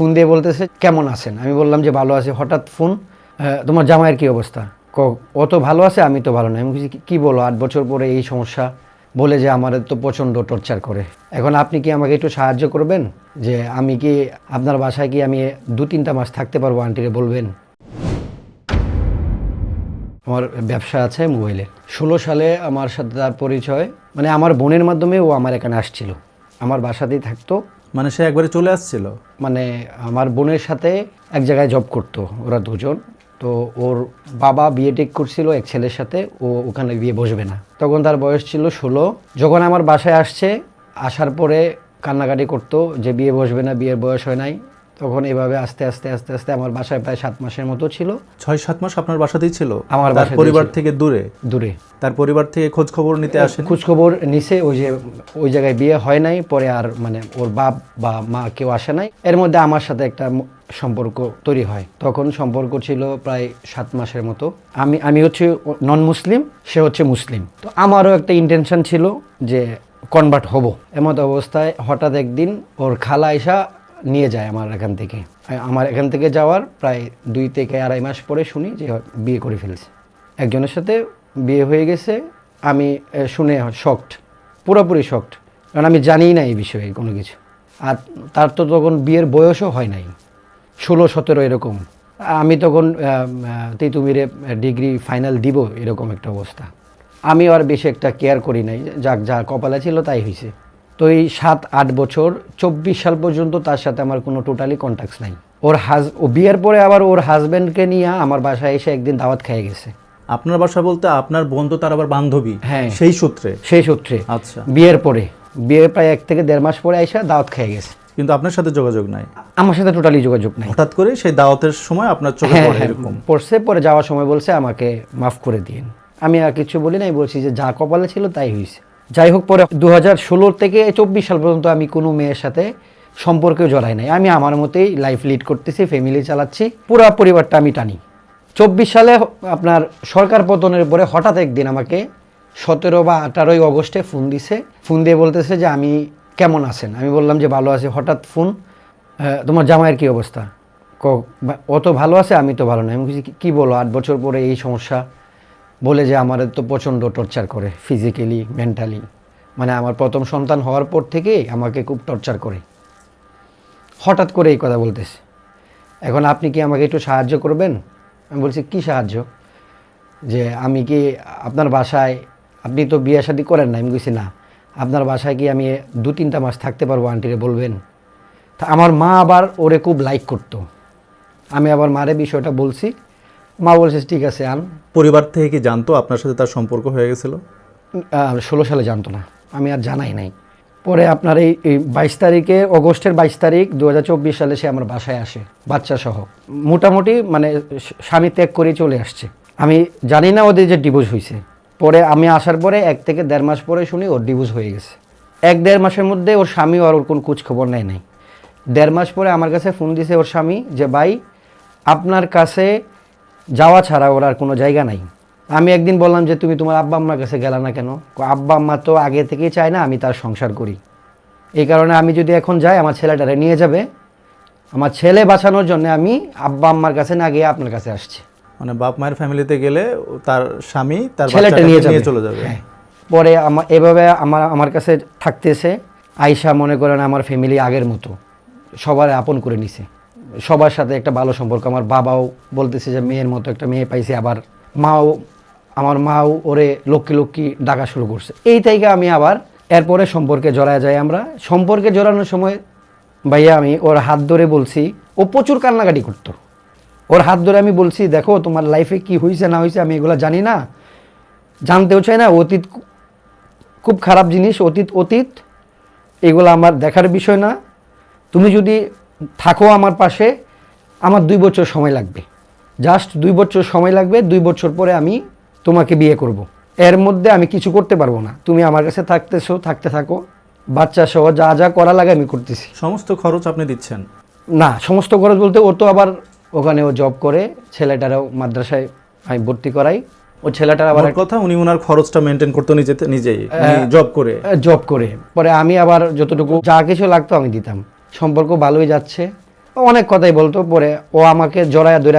Phone দিয়ে বলতেছে কেমন আছেন? আমি বললাম যে ভালো আছে। হঠাৎ ফোন "হ্যাঁ, তোমার জামাইয়ের কি অবস্থা? ক ও তো ভালো আছে আমি তো ভালো না আমি "কি- বলো আট বছর পরে এই সমস্যা? বলে যে আমাদের তো প্রচণ্ড টর্চার করে। এখন আপনি কি আমাকে একটু সাহায্য করবেন? যে আমি কি আপনার বাসায় কি আমি দু তিনটা মাস থাকতে পারব আন্টিরে বলবেন? আমার ব্যবসা আছে মোবাইলে। ষোলো সালে আমার সাথে তার পরিচয় মানে আমার বোনের মাধ্যমে ও আমার এখানে আসছিল। আমার বাসাতেই থাকতো। মানে সে একবারে চলে আসছিল? মানে আমার বোনের সাথে এক জায়গায় জব করতো, ওরা দুজন। তো ওর বাবা বিয়ে টেক করছিল, এক ছেলের সাথে, ও ওখানে বিয়ে বসবে না। তখন তার বয়স ছিল ষোলো। যখন আমার বাসায় আসছে, আসার পরে কান্নাকাটি করতো যে বিয়ে বসবে না বিয়ের বয়স হয় নাই। তখন এভাবে আস্তে আস্তে আস্তে আস্তে আমার বাসায় প্রায় সাত মাসের মতো ছিল। ছয় সাত মাস আপনার বাসাতেই ছিল? আমার তার পরিবার থেকে দূরে? দূরে। তার পরিবার থেকে খোঁজ খবর নিতে আসেন? খোঁজখবর নিছে ওই যে ওই জায়গায় বিয়ে হয় নাই পরে আর মানে ওর বাপ বা মা কেউ আসে নাই। এর মধ্যে আমার সাথে একটা সম্পর্ক তৈরি হয়। তখন সম্পর্ক ছিল প্রায় সাত মাসের মতো। আমি আমি হচ্ছে নন মুসলিম সে হচ্ছে মুসলিম তো আমারও একটা ইন্টেনশন ছিল যে কনভার্ট হব। এমত অবস্থায় হঠাৎ একদিন ওর খালা এসা নিয়ে যায় আমার এখান থেকে। আমার এখান থেকে যাওয়ার প্রায় দুই থেকে আড়াই মাস পরে শুনি যে বিয়ে করে ফেলছে। একজনের সাথে বিয়ে হয়ে গেছে, আমি শুনে শকড পুরোপুরি শকড কারণ আমি জানি না এই বিষয়ে কোনো কিছু। আর তার তো তখন বিয়ের বয়সও হয় নাই, ষোলো, সতেরো এরকম। আমি তখন তিতুমিরে ডিগ্রি ফাইনাল দিব এরকম একটা অবস্থা। আমি আর বেশি একটা কেয়ার করি নাই, যাক, যা কপালে ছিল তাই হয়েছে তো এই সাত আট বছর চব্বিশ সাল পর্যন্ত তার সাথে আমার কোনো টোটালি কন্ট্যাক্টস নাই। ওর হাজ ও বিয়ের পরে আবার ওর হাজব্যান্ডকে নিয়ে আমার বাসায় এসে একদিন দাওয়াত খেয়ে গেছে। আপনার বাসা বলতে আপনার বোন তো তার আবার বান্ধবী? হ্যাঁ। সেই সূত্রে? সেই সূত্রে। আচ্ছা। বিয়ের পরে। বিয়ের প্রায় এক থেকে দেড় মাস পরে আইসা দাওয়াত খেয়ে গেছে। কিন্তু আপনার সাথে যোগাযোগ নাই? আমার সাথে টোটালি যোগাযোগ নাই। হঠাৎ করে সেই দাওয়াতের সময় আপনার চোখে হ্যাঁ পড়ে হ্যাঁ। এরকম? পড়ছে পরে যাওয়ার সময় বলছে আমাকে মাফ করে দিন আমি আর কিছু বলি নাই বলছি যে যা কপালে ছিল তাই হয়েছে যাই হোক পরে দু হাজার থেকে চব্বিশ সাল পর্যন্ত আমি কোনো মেয়ের সাথে সম্পর্কে জড়াই নাই। আমি আমার মতেই লাইফ লিড করতেছি ফ্যামিলি চালাচ্ছি পুরো পরিবারটা আমি টানি। চব্বিশ সালে আপনার সরকার পতনের পরে হঠাৎ একদিন আমাকে সতেরো বা আঠারোই অগস্টে ফোন দিছে। ফোন দিয়ে বলতেছে যে আমি কেমন আছেন? আমি বললাম যে ভালো আছি। হঠাৎ ফোন "হ্যাঁ, তোমার জামাইয়ের কি অবস্থা? ক ও ভালো আছে আমি তো ভালো না আমি বলছি, "কি- কি বলো? আট বছর পরে এই সমস্যা বলে যে আমাদের তো প্রচণ্ড টর্চার করে ফিজিক্যালি মেন্টালি মানে আমার প্রথম সন্তান হওয়ার পর থেকেই আমাকে খুব টর্চার করে। হঠাৎ করে এই কথা বলতেছে। এখন আপনি কি আমাকে একটু সাহায্য করবেন? আমি বলছি, কি সাহায্য? যে, আমি কি আপনার বাসায়, আপনি তো বিয়ে শাদি করেন না আমি বলছি না। আপনার বাসায় কি আমি দু, তিনটা মাস থাকতে পারব? আন্টিরে বলবেন। তা আমার মা আবার ওরে খুব লাইক করতো। আমি আবার মারে বিষয়টা বলছি। মা বলছে ঠিক আছে আন। পরিবার থেকে কি জানতো আপনার সাথে তার সম্পর্ক হয়ে গেছিল? ষোলো সালে জানতো না। আমি আর জানাই নাই। পরে আপনার এই বাইশ তারিখে অগস্টের বাইশ তারিখ দু হাজার চব্বিশ সালে সে আমার বাসায় আসে বাচ্চা সহ। মোটামুটি মানে স্বামী ত্যাগ করে চলে আসছে। আমি জানি না ওদের যে ডিভোর্স হয়েছে। পরে আমি আসার পরে এক থেকে দেড় মাস পরে শুনি ওর ডিভোর্স হয়ে গেছে। এক দেড় মাসের মধ্যে ওর স্বামী আর ওর কোনো খোঁজ খবর নেয় নাই। দেড় মাস পরে আমার কাছে ফোন দিছে ওর স্বামী যে ভাই আপনার কাছে যাওয়া ছাড়া ওর আর কোনো জায়গা নাই। আমি একদিন বললাম যে তুমি তোমার আব্বা আম্মার কাছে গেলা না কেন? আব্বা আম্মা তো আগে থেকেই চায় না আমি তার সংসার করি। এই কারণে আমি যদি এখন যাই আমার ছেলেটারে নিয়ে যাবে। আমার ছেলে বাঁচানোর জন্য আমি আব্বা আম্মার কাছে না গিয়ে আপনার কাছে আসছি। মানে বাপ মায়ের ফ্যামিলিতে গেলে তার স্বামী তার ছেলেটা নিয়ে নিয়ে চলে যাবে। হ্যাঁ। পরে আমার এভাবে আমার আমার কাছে থাকতেছে। আয়সা মনে করেন আমার ফ্যামিলি আগের মতো। সবার আপন করে নিছে। সবার সাথে একটা ভালো সম্পর্ক। আমার বাবাও বলতেছে যে মেয়ের মতো একটা মেয়ে পাইছে, আবার মাও, আমার মাও ওরে লক্ষ্মী লক্ষ্মী ডাকা শুরু করছে। এই থেকে আমি আবার এরপরে সম্পর্কে জড়ায় যাই আমরা। সম্পর্কে জড়ানোর সময় ভাইয়া আমি ওর হাত ধরে বলছি, ও প্রচুর কান্নাকাটি করতো। ওর হাত ধরে আমি বলছি, দেখো, তোমার লাইফে কি হয়েছে না হয়েছে আমি এগুলো জানি না। জানতেও চাই না, অতীত খুব খারাপ জিনিস, অতীত অতীত, এগুলো আমার দেখার বিষয় না। তুমি যদি থাকো আমার পাশে আমার দুই বছর সময় লাগবে। জাস্ট দুই বছর সময় লাগবে দুই বছর পরে আমি তোমাকে বিয়ে করব। এর মধ্যে আমি কিছু করতে পারব না। তুমি আমার কাছে থাকতেছো থাকতে থাকো। বাচ্চা সহ যা যা করা লাগে আমি করতেছি। সমস্ত খরচ আপনি দিচ্ছেন? না সমস্ত খরচ বলতে ও তো আবার ওখানে ও জব করে ছেলেটারাও মাদ্রাসায় আমি ভর্তি করাই। ও ছেলেটার আবার কথা উনি ওনার খরচটা মেনটেন করতো নিজে নিজেই জব করে। জব করে। পরে আমি আবার যতটুকু যা কিছু লাগতো আমি দিতাম। সম্পর্ক ভালোই যাচ্ছে। অনেক কথাই বলতো পরে ও আমাকে জড়ায়া ধরে